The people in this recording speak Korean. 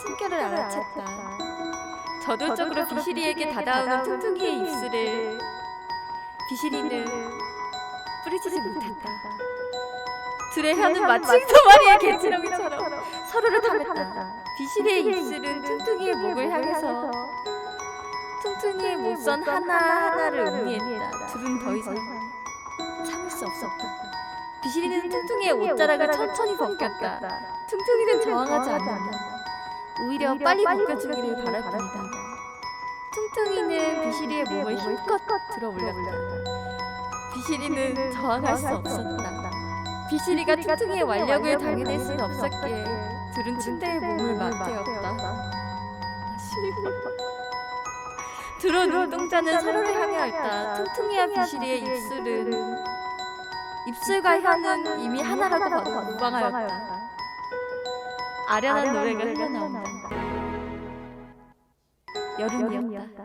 숨결을 알아챘다. 저돌적으로 비실이에게 다가오는 퉁퉁이의 입술을 비실이는 뿌리치지 못했다. 둘의 혀는 마치 두 마리의 개치렁이처럼 서로를 탐했다. 비실이의 입술은 퉁퉁이의 목을 향해서 퉁퉁이의 목선 하나하나를 음미했다. 둘은 더 이상 참을 수 없었다. 비실이는 퉁퉁이의 옷자락을 천천히 벗겼다. 퉁퉁이는 저항하지 않는다. 오히려 빨리 벗겨주기를 바랄 뿐이다. 퉁퉁이는 비실이의 목을 힘껏 들어 올렸다. 비실이는 저항할 수 없었다. 비실이가 퉁퉁이의 완력을 당해낼 수는 없었기에 둘은 침대에 몸을 맞대었다. 둘은 눈동자는 서로를 향하였다. 퉁퉁이와 비실이의 입술은 입술과 혀는 이미 하나라고 무방하였다. 아련한 노래가 흘러나온다. 여름이었다.